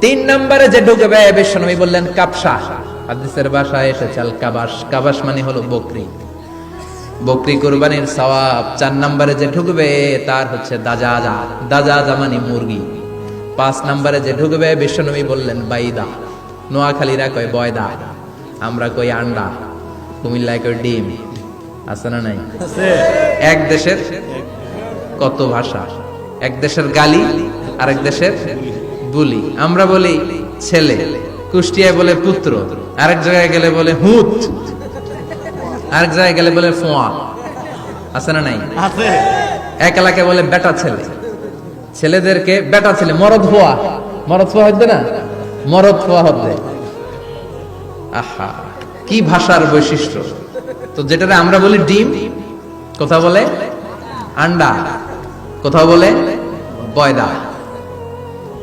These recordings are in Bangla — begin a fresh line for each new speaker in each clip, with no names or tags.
তিন নম্বরে যে ঢুকবে বিশ্বনবী বললেন কাপসা হাদিসের ভাষায় এসেছে আল কাবাস কাবাস মানে হলো বকরি। বকরি কুরবানির সওয়াব চার নম্বরে যে ঢুকবে তার হচ্ছে দাজাজা। দাজাজা মানে মুরগি। পাঁচ নম্বরে যে ঢুকবে বিশ্বনবী বললেন বাইদা। নোয়াখালীরা কয় বয়দা। আমরা কই আন্ডা। কুমিল্লায় কই ডিম। আছে না নাই? এক দেশের কত ভাষা? এক দেশের গালি আরেক দেশের বুলি আমরা বলি ছেলে। কুষ্টিয়ায় বলে পুত্র আরেক জায়গায় গেলে বলে হুত আরেক জায়গায় গেলে বলে ফোয়া। আছে না নাই?
আছে।
এক এলাকায় বলে বেটা ছেলে। ছেলেদেরকে বেটা ছেলে মরদ হওয়া মরদ হওয়া হচ্ছে না? মরদ হওয়া হতে আহা কি ভাষার বৈশিষ্ট্য? তো যেটাতে আমরা বলি ডিম কথা বলে আন্ডা কোথাও বলে বয়দা।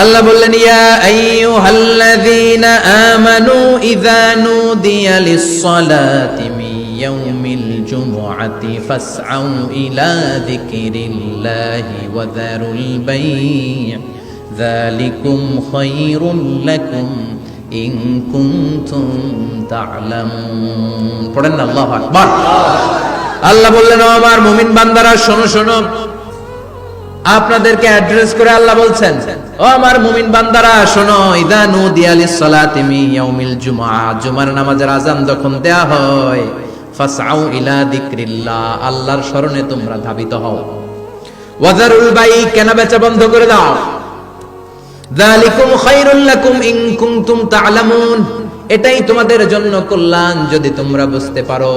আল্লাহ বললেন আল্লাহু বললেন আমার মুমিন বান্দারা শোনো শোনো। আপনাদেরকে অ্যাড্রেস করে আল্লাহ বলছেন, ও আমার মুমিন বান্দারা, শোনো, ইদা নুদিয়া লিসসালাতি মিন ইয়াউমিল জুমআ জুমার নামাজের আজান যখন দেয়া হয়, ফাসআউ ইলা যিকরিল্লাহ আল্লাহর শরণে তোমরা ধাবিত হও। ওয়াজারুল বাই কেনা বেচা বন্ধ করে দাও। যালিকুম খায়রুল লাকুম ইন কুনতুম তা'লামুন এটাই তোমাদের জন্য কল্যাণ যদি তোমরা বুঝতে পারো।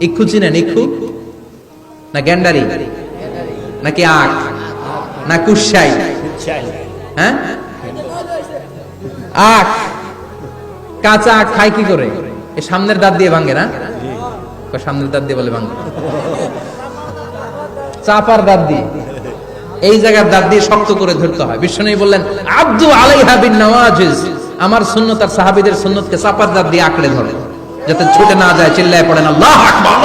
ইক্ষু চিনেন, ইক্ষু? না গ্যান্ডারি? নাকি আখ? না কুশাই হ্যাঁ? আখ। কাঁচা আখ খায় কি করে? এই সামনের দাঁত দিয়ে ভাঙে না? সামনের দাঁত দিয়ে বলে ভাঙে? চাপার দাঁত দিয়ে। এই জায়গার দাঁত দিয়ে শক্ত করে ধরতে হয়। বিষ্ণু বললেন, আব্দু আলাইহা বিন নওয়াজিজ। আমার সুন্নত আর সাহাবীদের সুন্নতকে চাপার দাঁত দিয়ে আঁকড়ে ধরে। যাতে ছুটে না যায় চিল্লায় পড়েন আল্লাহ আকবার।